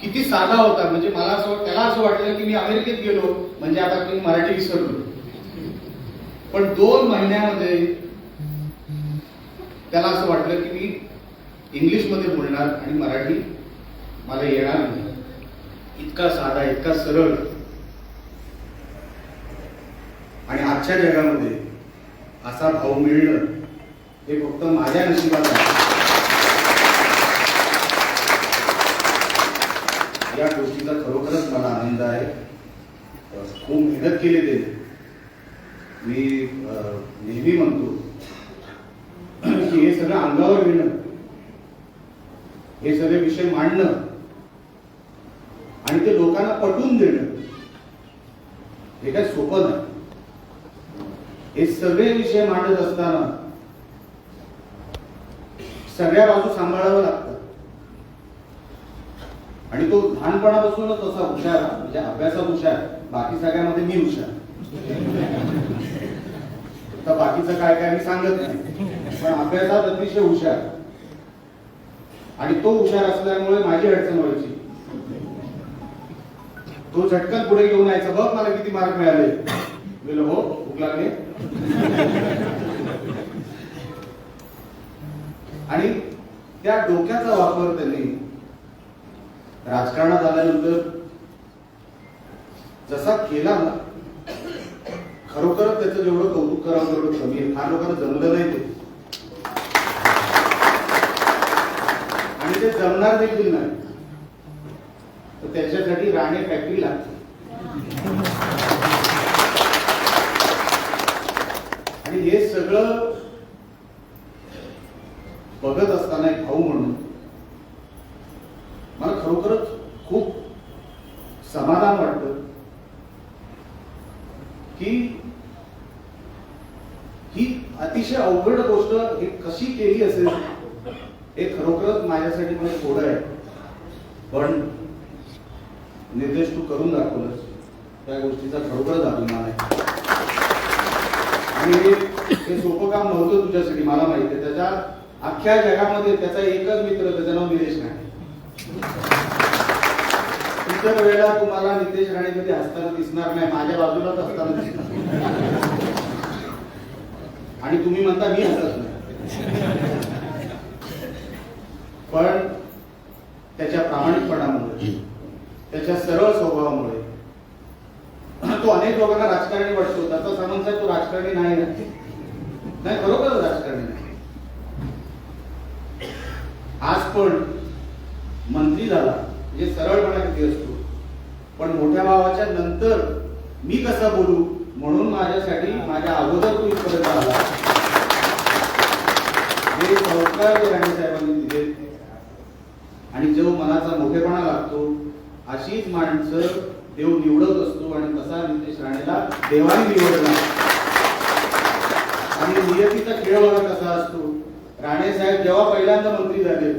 किती साधा होता म्हणजे मला असं त्याला असं वाटलं की मी अमेरिकेत गेलो म्हणजे आता मी मराठी विसरलो. पण दोन महिन्यामध्ये त्याला असं वाटलं की मी इंग्लिशमध्ये बोलणार आणि मराठी मला येणार नाही. इतका साधा इतका सरळ. आणि आजच्या जगामध्ये असा भाऊ मिळणं हे फक्त माझ्या नशिबात आहे. या गोष्टीचा खरोखरच मला आनंद आहे. खूप मेहनत केली ते. मी नेहमी म्हणतो की हे सगळं अंगावर घेणं हे सगळे विषय मांडणं आणि ते लोकांना पटवून देणं हे काय सोपं नाही. हे सगळे विषय मांडत असताना सगळ्या बाजू सांभाळावं लागतं आणि तो लहानपणापासूनच तसा हुशार म्हणजे अभ्यासात हुशार बाकी सगळ्यामध्ये मी हुशार. तर बाकीचं काय काय मी सांगत नाही. पण अभ्यासात अतिशय हुशार. आणि तो हुशार असल्यामुळे माझी अडचण व्हायची. तो झटकन पुढे घेऊन यायचा बघ मला किती मार्क मिळाले. गेलो हो भूक लागले. आणि त्या डोक्याचा वापर त्यांनी राजकारणात आल्यानंतर जसा केला ना खरोखरच त्याचं जेवढं कौतुक करावं तेवढं कमी आहे. फार लोकांना जमलं नाही ते. आणि ते जमणार देखील नाही. तर त्याच्यासाठी राणे फॅक्टरी लागते आणि हे सगळं बघत असताना एक भाऊ म्हणून मला खरोखरच खूप समाधान वाटतं की ही अतिशय अवघड गोष्ट हे कशी केली असेल हे खरोखरच माझ्यासाठी म्हणजे थोडं आहे. पण निर्देश तू करून दाखवलंस. त्या गोष्टीचा खरोखरच अभिमान आहे. आणि हे- सोपं काम नव्हतं तुझ्यासाठी मला माहिती आहे. त्याच्या अख्ख्या जगामध्ये त्याचा एकच मित्र त्याचं नाव निलेश राणे इतर वेळेला तुम्हाला नितेश राणे कधी असताना दिसणार नाही. माझ्या बाजूलाच असताना दिसणार आणि तुम्ही म्हणता मी हसत नाही पण त्याच्या प्रामाणिकपणामुळे त्याच्या सरळ स्वभावामुळे तो अनेक लोकांना राजकारणी वाटतो त्याचा सामंत साहेब तो राजकारणी नाही ना? नाही खरोखर राजकारणी नाही. आज पण मंत्री झाला म्हणजे सरळपणा किती असतो. पण मोठ्या भावाच्या नंतर मी कसा बोलू? म्हणून माझ्यासाठी माझ्या अगोदर तू इथपर्यंत आला. हे संस्कार जे राणे साहेबांनी दिले. आणि जो मनाचा मोठेपणा लागतो अशीच माणसं देव निवडत असतो आणि तसा नितेश राणेला देवाने निवडला. आणि नियतीचा खेळ बघा कसा असतो? राणे साहेब जेव्हा पहिल्यांदा मंत्री झाले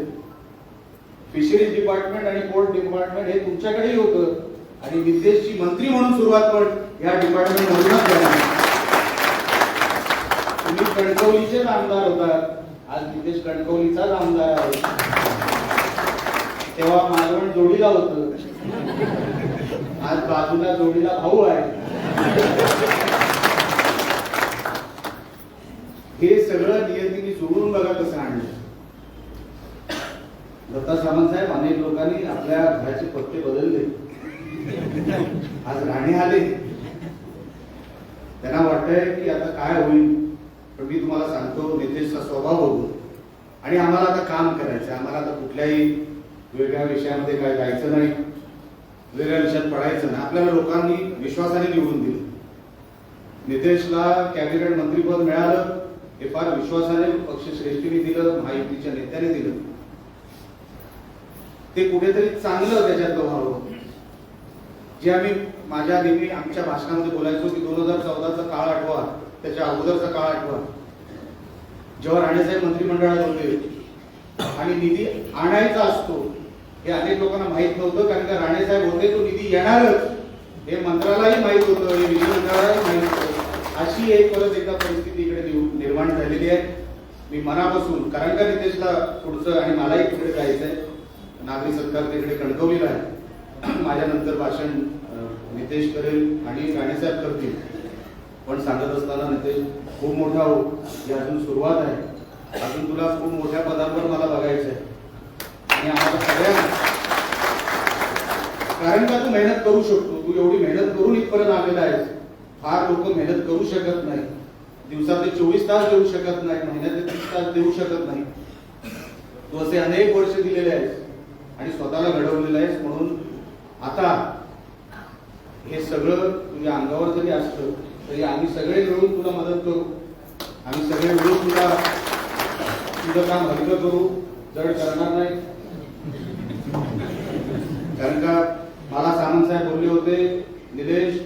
फिशरीज डिपार्टमेंट आणि पोर्ट डिपार्टमेंट हे तुमच्याकडेही होतं. आणि नितेशची मंत्री म्हणून सुरुवात पण या डिपार्टमेंट तुम्ही कणकवलीचेच आमदार होतात आज नितेश कणकवलीचाच आमदार आहे. तेव्हा मालवण जोडीला होतं. आज बाजूला जोडीला भाऊ आहे. हे सगळं नियतीने जोडून बघा कसं आणलं. दत्ता सामंत साहेब अनेक लोकांनी आपल्या घराचे पत्ते बदलले. राणे आले. त्यांना वाटतंय की आता काय होईल पण मी तुम्हाला सांगतो नितेशचा स्वभाव बघून. आणि आम्हाला आता काम करायचं आम्हाला आता कुठल्याही वेगळ्या विषयामध्ये काय जायचं नाही. वेगळ्या विषयात पडायचं नाही. आपल्याला लोकांनी विश्वासाने निवडून दिलं. नितेशला कॅबिनेट मंत्रीपद मिळालं हे फार विश्वासाने पक्षश्रेष्ठीने दिलं महायुतीच्या नेत्याने दिलं. ते कुठेतरी चांगलं त्याच्यात व्हावं जे आम्ही माझ्या नेहमी आमच्या भाषणामध्ये बोलायचो की दोन हजार चौदाचा काळ आठवा त्याच्या अगोदरचा काळ आठवा. जेव्हा राणेसाहेब मंत्रिमंडळात होते आणि निधी आणायचा असतो हे अनेक लोकांना माहीत नव्हतं कारण का राणेसाहेब होते तो निधी येणारच. हे मंत्रालाही माहीत होतं हे विधिमंडळालाही माहीत होतं. अशी एक परत एकदा परिस्थिती इकडे निर्माण झालेली आहे. मी मनापासून कारण का नितेशला पुढचं आणि मलाही तिकडे जायचंय नागरी सरकार तिकडे कणकवलेलं आहे. माझ्यानंतर भाषण नितेश करेल आणि राणेसाहेब करतील. पण सांगत असताना नितेश खूप मोठा हो ही अजून सुरुवात आहे. अजून तुला खूप मोठ्या पदांवर मला बघायचं आहे आणि आम्हाला सगळ्यांना कारण का तू मेहनत करू शकतो? तू एवढी मेहनत करून इथपर्यंत आलेला आहेस. फार लोक मेहनत करू शकत नाही. दिवसातले चोवीस तास देऊ शकत नाही महिन्यातले तीस तास देऊ शकत नाही. तू असे अनेक वर्ष दिलेले आहेस आणि स्वतःला घडवलेलं आहेस म्हणून आता हे सगळं तुझ्या अंगावर जरी असलं तरी आम्ही सगळे मिळून तुला मदत करू. आम्ही सगळे मिळून तुला तुझं काम हलकं करू. जड करणार नाही. कारण का मला सामंत साहेब बोलले होते निलेश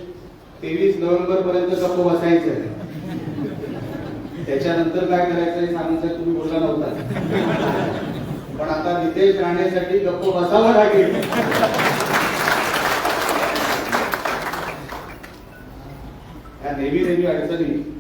तेवीस नोव्हेंबर पर्यंत गप्प बसायचं आहे. त्याच्यानंतर काय करायचं सामंत साहेब तुम्ही बोलला नव्हता. पण आता नितेश राहण्यासाठी गप्प बसावं लागेल. या नेहमी अडचणी.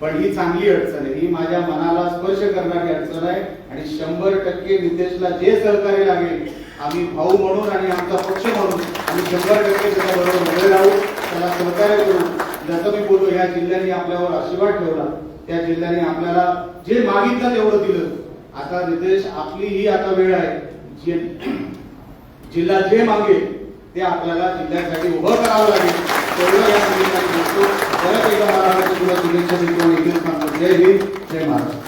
पण ही चांगली अडचण आहे. ही माझ्या मनाला स्पर्श करणारी अडचण आहे आणि शंभर टक्के नितेशला जे सहकार्य लागेल आम्ही भाऊ म्हणून आणि आमचा पक्ष म्हणून आम्ही शंभर टक्के त्याच्याबरोबर उभे राहू. त्याला सहकार्य करू. जसं मी बोललो या जिल्ह्याने आपल्यावर आशीर्वाद ठेवला. त्या जिल्ह्याने आपल्याला जे मागितलं तेवढं दिलं. आता नितेश आपली ही आता वेळ आहे. जे- जिल्हा जे मागेल ते आपल्याला जिल्ह्यासाठी उभं करावं लागेल. तेवढं या संदर्भात जय महाराज जय हिंद जय महाराष्ट्र